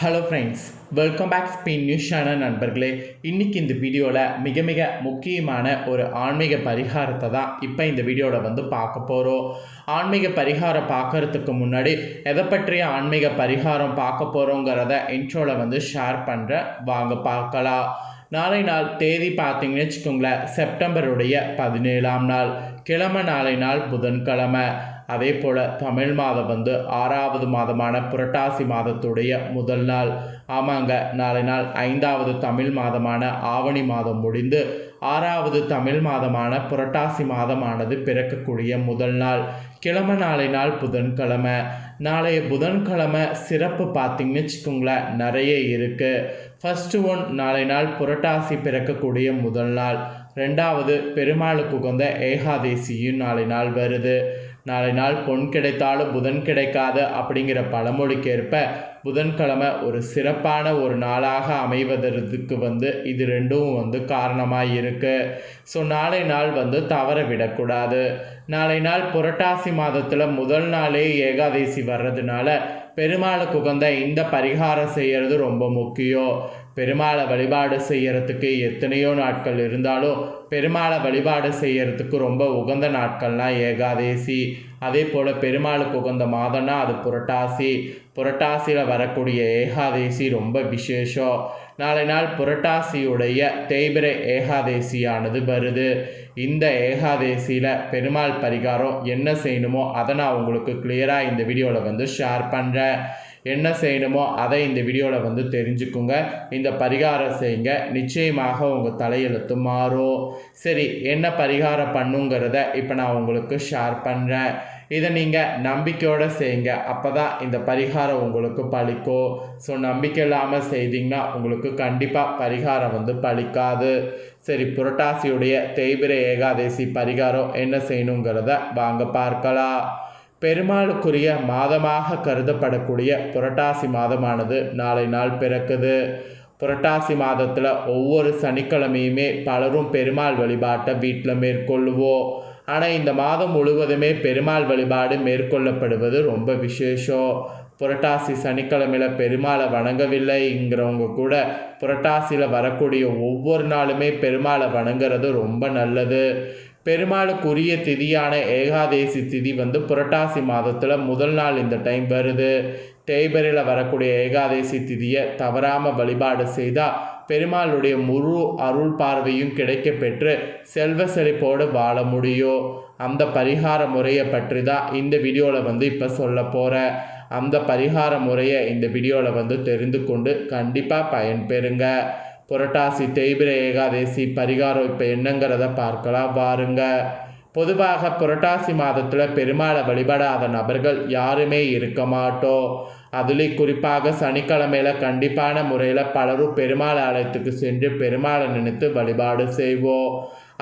Hello friends welcome back Spain news channel நண்பர்களே. இன்றைக்கி இந்த வீடியோவில் மிக மிக முக்கியமான ஒரு ஆன்மீக பரிகாரத்தை தான் இப்போ இந்த வீடியோவில் வந்து பார்க்க போகிறோம் ஆன்மீக பரிகாரம் பார்க்கறதுக்கு முன்னாடி எதை பற்றிய ஆன்மீக பரிகாரம் பார்க்க போகிறோங்கிறத இன்ட்ரோவில் வந்து ஷேர் பண்ணுறேன் வாங்க பார்க்கலாம். நாளை நாள் தேதி பார்த்தீங்கன்னு வச்சுக்கோங்களேன் செப்டம்பருடைய பதினேழாம் நாள். கிழமை நாளை நாள் புதன்கிழமை. அதே போல் தமிழ் மாதம் வந்து ஆறாவது மாதமான புரட்டாசி மாதத்துடைய முதல் நாள். ஆமாங்க நாளை நாள் ஐந்தாவது தமிழ் மாதமான ஆவணி மாதம் முடிந்து ஆறாவது தமிழ் மாதமான புரட்டாசி மாதமானது பிறக்கக்கூடிய முதல் நாள். கிழமை நாளை நாள் புதன்கிழமை. நாளைய புதன்கிழமை சிறப்பு பார்த்தீங்கன்னு வச்சுக்கோங்களேன் நிறைய இருக்குது ஃபஸ்ட்டு ஒன் நாளை நாள் புரட்டாசி பிறக்கக்கூடிய முதல் நாள். ரெண்டாவது பெருமாளுக்கு உகந்த ஏகாதேசியும் நாளை நாள் வருது. நாளை நாள் பொன் கிடைத்தாலும் புதன் கிடைக்காது அப்படிங்கிற பழமொழிக்கேற்ப புதன்கிழமை ஒரு சிறப்பான ஒரு நாளாக அமைவதற்கு வந்து இது ரெண்டும் வந்து காரணமாக இருக்குது ஸோ நாளை நாள் வந்து தவற விடக்கூடாது. நாளை நாள் புரட்டாசி மாதத்தில் முதல் நாளே ஏகாதேசி வர்றதுனால பெருமாளுக்கு உகந்த இந்த பரிகாரம் செய்கிறது ரொம்ப முக்கியம். பெருமாளை வழிபாடு செய்யறதுக்கு எத்தனையோ நாட்கள் இருந்தாலும் பெருமாளை வழிபாடு செய்யறதுக்கு ரொம்ப உகந்த நாட்கள்னால் ஏகாதேசி. அதே போல் பெருமாளுக்கு உகந்த மாதம்னா அது புரட்டாசி. புரட்டாசியில் வரக்கூடிய ஏகாதேசி ரொம்ப விசேஷம். நாளை நாள் புரட்டாசியுடைய தேய்பிரை ஏகாதேசியானது வருது. இந்த ஏகாதேசியில் பெருமாள் பரிகாரம் என்ன செய்யணுமோ அதை நான் உங்களுக்கு கிளியராக இந்த வீடியோவில் வந்து ஷேர் பண்ணுறேன் என்ன செய்யணுமோ அதை இந்த வீடியோவில் வந்து தெரிஞ்சுக்குங்க. இந்த பரிகாரம் செய்யுங்க. நிச்சயமாக உங்கள் தலையெழுத்து மாறும். சரி என்ன பரிகாரம் பண்ணுங்கிறத இப்போ நான் உங்களுக்கு ஷேர் பண்ணுறேன் இதை நீங்கள் நம்பிக்கையோடு செய்யுங்க. அப்போ தான் இந்த பரிகாரம் உங்களுக்கு பழிக்கும். ஸோ நம்பிக்கை இல்லாமல் செய்தீங்கன்னா உங்களுக்கு கண்டிப்பாக பரிகாரம் வந்து பழிக்காது. சரி புரட்டாசியுடைய தேய்பிர ஏகாதசி பரிகாரம் என்ன செய்யணுங்கிறத வாங்க பார்க்கலாம். பெருமாளுக்குரிய மாதமாக கருதப்படக்கூடிய புரட்டாசி மாதமானது நாளை நாள் பிறக்குது. புரட்டாசி மாதத்தில் ஒவ்வொரு சனிக்கிழமையுமே பலரும் பெருமாள் வழிபாட்டை வீட்டில் மேற்கொள்ளுவோம். ஆனால் இந்த மாதம் முழுவதுமே பெருமாள் வழிபாடு மேற்கொள்ளப்படுவது ரொம்ப விசேஷம். புரட்டாசி சனிக்கிழமையில் பெருமாளை வணங்கவில்லைங்கிறவங்க கூட புரட்டாசியில் வரக்கூடிய ஒவ்வொரு நாளுமே பெருமாளை வணங்குறது ரொம்ப நல்லது. பெருமாளுக்குரிய திதியான ஏகாதேசி திதி வந்து புரட்டாசி மாதத்தில் முதல் நாள் இந்த டைம் வருது. தேய்பரில் வரக்கூடிய ஏகாதேசி திதியை தவறாமல் வழிபாடு செய்தால் பெருமாளுடைய முழு அருள் பார்வையும் கிடைக்க பெற்று செல்வ செழிப்போடு வாழ முடியும். அந்த பரிகார முறையை பற்றி தான் இந்த வீடியோவில் வந்து இப்போ சொல்ல போகிறேன் அந்த பரிகார முறையை இந்த வீடியோவில் வந்து தெரிந்து கொண்டு கண்டிப்பாக பயன்பெறுங்க. புரட்டாசி தேய்பிர ஏகாதேசி பரிகாரம் இப்போ என்னங்கிறத பார்க்கலாம் வாருங்க. பொதுவாக புரட்டாசி மாதத்தில் பெருமாளை வழிபடாத நபர்கள் யாருமே இருக்க மாட்டோம். அதுலேயும் குறிப்பாக சனிக்கிழமையில் கண்டிப்பான முறையில் பலரும் பெருமாள் ஆலயத்துக்கு சென்று பெருமாளை நினைத்து வழிபாடு செய்வோம்.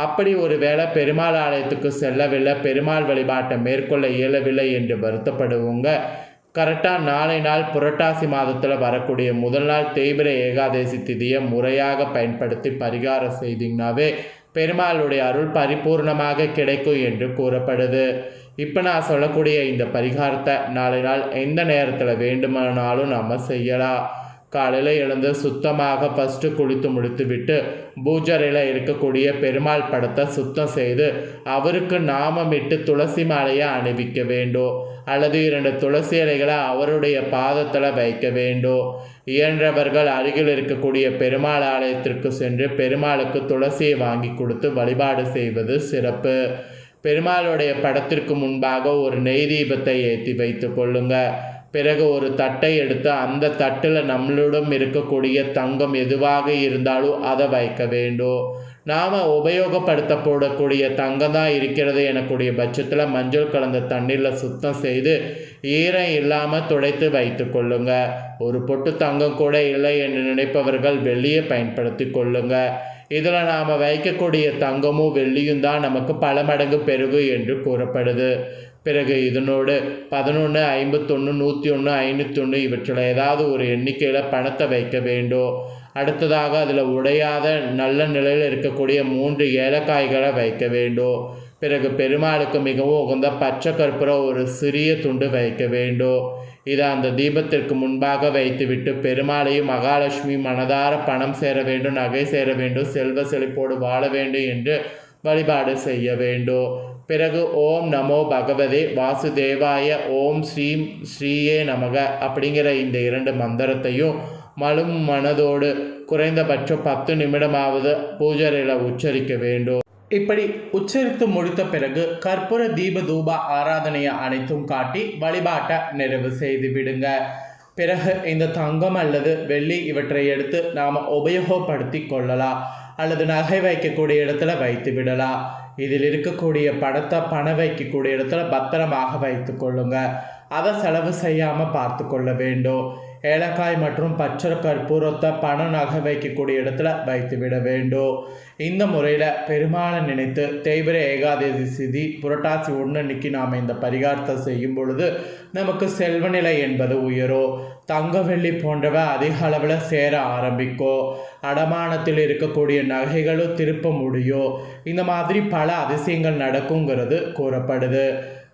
அப்படி ஒரு வேளை பெருமாள் ஆலயத்துக்கு செல்லவில்லை பெருமாள் வழிபாட்டை மேற்கொள்ள இயலவில்லை என்று வருத்தப்படுவோங்க. கரெக்டாக நாளை நாள் புரட்டாசி மாதத்தில் வரக்கூடிய முதல் நாள் தேய்பிர ஏகாதசி திதியை முறையாக பயன்படுத்தி பரிகாரம் செய்தீங்கனாவே பெருமாளுடைய அருள் பரிபூர்ணமாக கிடைக்கும் என்று கூறப்படுது. இப்போ நான் சொல்லக்கூடிய இந்த பரிகாரத்தை நாளை நாள் எந்த நேரத்தில் வேண்டுமானாலும் நம்ம செய்யலாம். காலையில் எழுந்து சுத்தமாக ஃபஸ்ட்டு குளித்து முடித்துவிட்டு பூஜரையில் இருக்கக்கூடிய பெருமாள் படத்தை சுத்தம் செய்து அவருக்கு நாமமிட்டு துளசி மாலையை அணிவிக்க வேண்டும். அல்லது இரண்டு துளசி இலைகளை அவருடைய பாதத்தில் வைக்க வேண்டும். இயன்றவர்கள் அருகில் இருக்கக்கூடிய பெருமாள் ஆலயத்திற்கு சென்று பெருமாளுக்கு துளசியை வாங்கி கொடுத்து வழிபாடு செய்வது சிறப்பு. பெருமாளுடைய படத்திற்கு முன்பாக ஒரு நெய் தீபத்தை ஏற்றி வைத்து கொள்ளுங்கள் பிறகு ஒரு தட்டை எடுத்து அந்த தட்டில் நம்மளிடம் இருக்கக்கூடிய தங்கம் எதுவாக இருந்தாலும் அதை வைக்க வேண்டும். நாம் உபயோகப்படுத்தப்படக்கூடிய தங்கம் தான் இருக்கிறது எனக்கூடிய பட்சத்தில் மஞ்சள் கலந்த தண்ணீரில் சுத்தம் செய்து ஈரம் இல்லாமல் துடைத்து வைத்து கொள்ளுங்க. ஒரு பொட்டு தங்கம் கூட இல்லை என்று நினைப்பவர்கள் வெள்ளியை பயன்படுத்தி கொள்ளுங்க. இதில் நாம் வைக்கக்கூடிய தங்கமும் வெள்ளியும் தான் நமக்கு பல மடங்கு பெருகு என்று கூறப்படுது. பிறகு இதனோடு பதினொன்று ஐம்பத்தொன்று நூற்றி ஒன்று ஐநூற்றி ஒன்று இவற்றில் ஏதாவது ஒரு எண்ணிக்கையில் பணத்தை வைக்க வேண்டும் அடுத்ததாக அதில் உடையாத நல்ல நிலையில் இருக்கக்கூடிய மூன்று ஏலக்காய்களை வைக்க வேண்டும் பிறகு பெருமாளுக்கு மிகவும் உகந்த பச்சை கற்பூரம் ஒரு சிறிய துண்டு வைக்க வேண்டும் இதை அந்த தீபத்திற்கு முன்பாக வைத்துவிட்டு பெருமாளையும் மகாலட்சுமி மனதார பணம் சேர வேண்டும் நகை சேர வேண்டும் செல்வ செழிப்போடு வாழ வேண்டும் என்று வழிபாடு செய்ய வேண்டும் பிறகு ஓம் நமோ பகவதே வாசுதேவாய ஓம் ஸ்ரீம் ஸ்ரீயே நமக அப்படிங்கிற இந்த இரண்டு மந்திரத்தையும் மலும் மனதோடு குறைந்தபட்சம் பத்து நிமிடமாவது பூஜரையில் உச்சரிக்க வேண்டும். இப்படி உச்சரித்து முடித்த பிறகு கற்பூர தீப தூப ஆராதனையை அனைத்தும் காட்டி வழிபாட்டை நிறைவு செய்து விடுங்க. பிறகு இந்த தங்கம் அல்லது வெள்ளி இவற்றை எடுத்து நாம் உபயோகப்படுத்தி கொள்ளலாம் அல்லது நகை வைக்கக்கூடிய இடத்துல வைத்து விடலாம் இதில் இருக்கக்கூடிய பணத்தை பணம் வைக்கக்கூடிய இடத்துல பத்திரமாக வைத்து கொள்ளுங்க. அதை செலவு செய்யாமல் பார்த்து கொள்ள வேண்டும். ஏலக்காய் மற்றும் பச்சை கற்பூரத்தை பண நகை வைக்கக்கூடிய இடத்துல வைத்து விட வேண்டும் இந்த முறையில் பெருமாளை நினைத்து தேய்பிர ஏகாதசி சிதி புரட்டாசி ஒன்றன்னைக்கு நாம் இந்த பரிகாரத்தை செய்யும் பொழுது நமக்கு செல்வநிலை என்பது உயரும் தங்க வெள்ளி போன்றவை அதிக அளவில் சேர ஆரம்பிக்கும் அடமானத்தில் இருக்கக்கூடிய நகைகளும் திருப்ப முடியும் இந்த மாதிரி பல அதிசயங்கள் நடக்குங்கிறது கூறப்படுது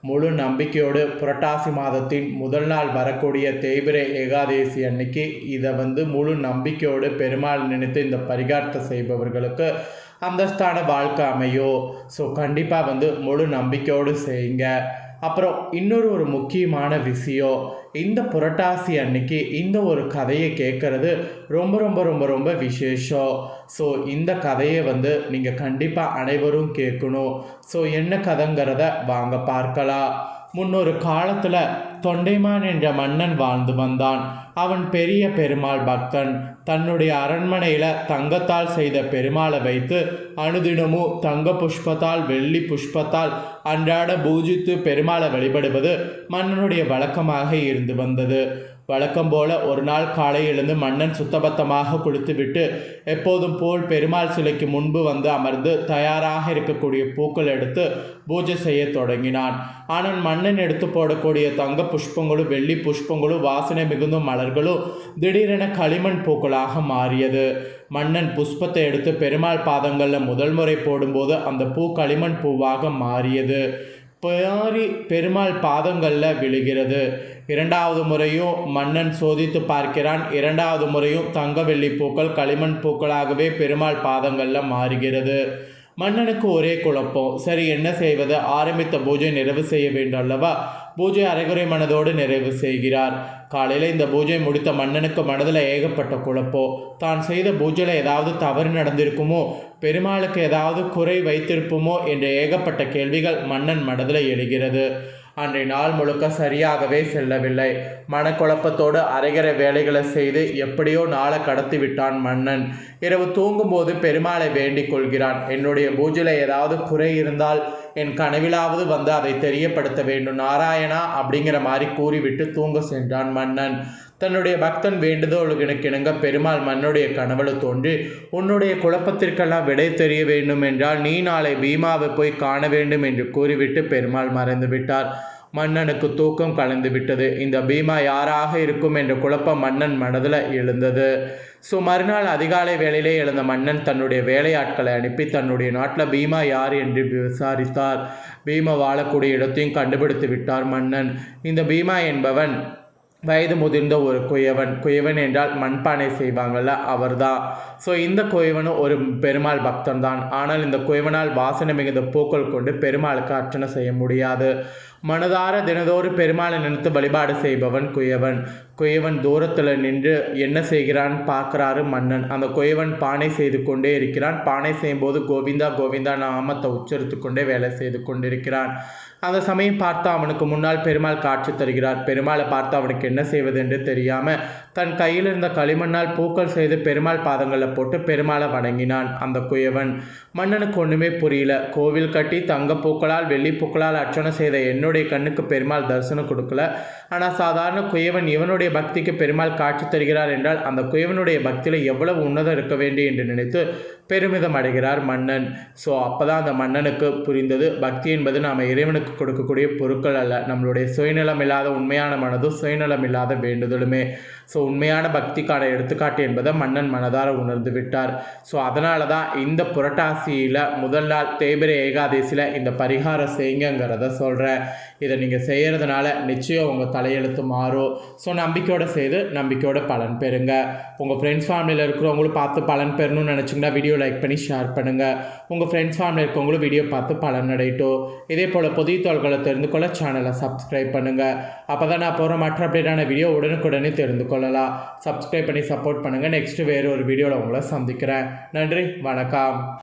முழு நம்பிக்கையோடு புரட்டாசி மாதத்தின் முதல் நாள் வரக்கூடிய தேய்பிரை ஏகாதேசி அன்னைக்கு இதை வந்து முழு நம்பிக்கையோடு பெருமாள் நினைத்து இந்த பரிகாரத்தை செய்பவர்களுக்கு அந்தஸ்தான வாழ்க்கை அமையும். ஸோ கண்டிப்பாக வந்து முழு நம்பிக்கையோடு செய்யுங்க. அப்புறம் இன்னொரு ஒரு முக்கியமான விஷயம் இந்த புரட்டாசி அன்னைக்கு இந்த ஒரு கதையை கேட்குறது ரொம்ப ரொம்ப ரொம்ப ரொம்ப விசேஷம். ஸோ இந்த கதையை வந்து நீங்கள் கண்டிப்பாக அனைவரும் கேட்கணும். ஸோ என்ன கதைங்கிறத வாங்க பார்க்கலாம். முன்னொரு காலத்தில் தொண்டைமான் என்ற மன்னன் வாழ்ந்து வந்தான். அவன் பெரிய பெருமாள் பக்தன். தன்னுடைய அரண்மனையில் தங்கத்தால் செய்த பெருமாளை வைத்து அனுதினமும் தங்க புஷ்பத்தால் வெள்ளி புஷ்பத்தால் அன்றாட பூஜித்து பெருமாளை வழிபடுவது மன்னனுடைய வழக்கமாக இருந்து வந்தது. வழக்கம் போல ஒரு நாள் காலை எழுந்து மன்னன் சுத்தபத்தமாக குளித்துவிட்டு எப்போதும் போல் பெருமாள் சிலைக்கு முன்பு வந்து அமர்ந்து தயாராக இருக்கக்கூடிய பூக்கள் எடுத்து பூஜை செய்ய தொடங்கினான். ஆனால் மன்னன் எடுத்து போடக்கூடிய தங்க புஷ்பங்களும் வெள்ளி புஷ்பங்களும் வாசனை மிகுந்த மலர்களும் திடீரென களிமண் பூக்களாக மாறியது. மன்னன் புஷ்பத்தை எடுத்து பெருமாள் பாதங்களில் முதல் முறை போடும்போது அந்த பூ களிமண் பூவாக மாறியது. பேரி பெருமாள் பாதங்களில் விழுகிறது. இரண்டாவது முறையும் மன்னன் சோதித்து பார்க்கிறான். இரண்டாவது முறையும் தங்க வெள்ளி பூக்கள் களிமண் பூக்களாகவே பெருமாள் பாதங்களில் மாறுகிறது. மன்னனுக்கு ஒரே குழப்பம். சரி என்ன செய்வது? ஆரம்பித்த பூஜை நிறைவு செய்ய வேண்டும் அல்லவா? பூஜை அரைகுறை மனதோடு நிறைவு செய்கிறார். காலையில் இந்த பூஜை முடித்த மன்னனுக்கு மனதில் ஏகப்பட்ட குழப்போ. தான் செய்த பூஜையில் ஏதாவது தவறு நடந்திருக்குமோ? பெருமாளுக்கு ஏதாவது குறை வைத்திருப்போமோ? என்ற ஏகப்பட்ட கேள்விகள் மன்னன் மனதில் எழுகிறது. அன்றைய நாள் முழுக்க சரியாகவே செல்லவில்லை. மனக்குழப்பத்தோடு அரைகிற வேலைகளை செய்து எப்படியோ நாளை கடத்தி விட்டான் மன்னன். இரவு தூங்கும்போது பெருமாளை வேண்டிக் கொள்கிறான். என்னுடைய பூஜையில் ஏதாவது குறை இருந்தால் என் கனவிலாவது வந்து அதை தெரியப்படுத்த வேண்டும். நாராயணா அப்படிங்கிற மாதிரி கூறிவிட்டு தூங்க சென்றான் மன்னன். தன்னுடைய பக்தன் வேண்டுதோளுக்கு இணங்க பெருமாள் மன்னுடைய கனவுல தோன்றி உன்னுடைய குழப்பத்திற்கெல்லாம் விடை தெரிய வேண்டும் என்றால் நீ நாளை பீமாவை போய் காண வேண்டும் என்று கூறிவிட்டு பெருமாள் மறைந்து விட்டார். மன்னனுக்கு தூக்கம் கலந்து விட்டது. இந்த பீமா யாராக இருக்கும் என்ற குழப்பம் மன்னன் மனதில் எழுந்தது. ஸோ மறுநாள் அதிகாலை வேளையிலே எழுந்த மன்னன் தன்னுடைய வேலையாட்களை அனுப்பி தன்னுடைய நாட்டில் பீமா யார்? என்று விசாரித்தார். பீமா வாழக்கூடிய இடத்தையும் கண்டுபிடித்து விட்டார் மன்னன். இந்த பீமா என்பவன் வயது முதிர்ந்த ஒரு குயவன். குயவன் என்றால் மண்பானை செய்வாங்கள்ல அவர்தான் ஸோ இந்த குயவனும் ஒரு பெருமாள் பக்தன் தான் ஆனால் இந்த குயவனால் வாசனை மிகுந்த பூக்கள் கொண்டு பெருமாளுக்கு அர்ச்சனை செய்ய முடியாது. மனதார தினதோறு பெருமாளை நினைத்து வழிபாடு செய்பவன் குயவன். குயவன் தூரத்தில் நின்று என்ன செய்கிறான் பார்க்குறாரு மன்னன். அந்த குயவன் பானை செய்து கொண்டே இருக்கிறான். பானை செய்யும்போது கோவிந்தா கோவிந்தா நாமத்தை உச்சரித்து கொண்டே வேலை செய்து கொண்டிருக்கிறான். அந்த சமயம் பார்த்து அவனுக்கு முன்னால் பெருமாள் காட்சி தருகிறார். பெருமாளை பார்த்து அவனுக்கு என்ன செய்வது என்று தெரியாமல் தன் கையில் இருந்த களிமண்ணால் பூக்கள் செய்து பெருமாள் பாதங்களில் போட்டு பெருமாளை வணங்கினான். அந்த குயவன் மன்னனுக்கு ஒன்றுமே புரியல. கோவில் கட்டி தங்க பூக்களால் வெள்ளி பூக்களால் அர்ச்சனை செய்த என்னுடைய கண்ணுக்கு பெருமாள் தரிசனம் கொடுக்கல. ஆனால் சாதாரண குயவன் இவனுடைய பக்திக்கு பெருமாள் காட்சி தருகிறார் என்றால் அந்த குயவனுடைய பக்தியில் எவ்வளவு உன்னதம் இருக்க வேண்டும் என்று நினைத்து பெருமிதம் அடைகிறார் மன்னன். ஸோ அப்போ தான் அந்த மன்னனுக்கு புரிந்தது. பக்தி என்பது நாம் இறைவனுக்கு கொடுக்கக்கூடிய பொருட்கள் அல்ல. நம்மளுடைய சுயநலம் இல்லாத உண்மையான மனதும் சுயநலம் இல்லாத வேண்டுதலுமே. ஸோ உண்மையான பக்திக்கான எடுத்துக்காட்டு என்பதை மன்னன் மனதார உணர்ந்து விட்டார். ஸோ அதனால தான் இந்த புரட்டாசியில் முதல் நாள் தேய்பிரை ஏகாதசியில் இந்த பரிகாரம் செய்யுங்கிறத சொல்கிறேன் இதை நீங்கள் செய்கிறதுனால நிச்சயம் உங்கள் தலையெழுத்து மாறும். ஸோ நம்பிக்கையோடு செய்து நம்பிக்கையோட பலன் பெறுங்க. உங்கள் ஃப்ரெண்ட்ஸ் ஃபேமிலியில் இருக்கிறவங்களும் பார்த்து பலன் பெறணும்னு நினச்சிங்கன்னா வீடியோ லைக் பண்ணி ஷேர் பண்ணுங்கள் உங்கள் ஃப்ரெண்ட்ஸ் ஃபேமிலியில் இருக்கவங்களும் வீடியோ பார்த்து பலன் அடையட்டும். இதே போல் புதிய தோள்களை தெரிந்து கொள்ள சேனலை சப்ஸ்கிரைப் பண்ணுங்கள் அப்போ தான் நான் போகிற மற்ற அப்டேட்டான வீடியோ உடனுக்குடனே தெரிந்து கொள்ளலாம். சப்ஸ்கிரைப் பண்ணி சப்போர்ட் பண்ணுங்கள் நெக்ஸ்ட்டு வேறு ஒரு வீடியோவில் உங்களை சந்திக்கிறேன். நன்றி வணக்கம்.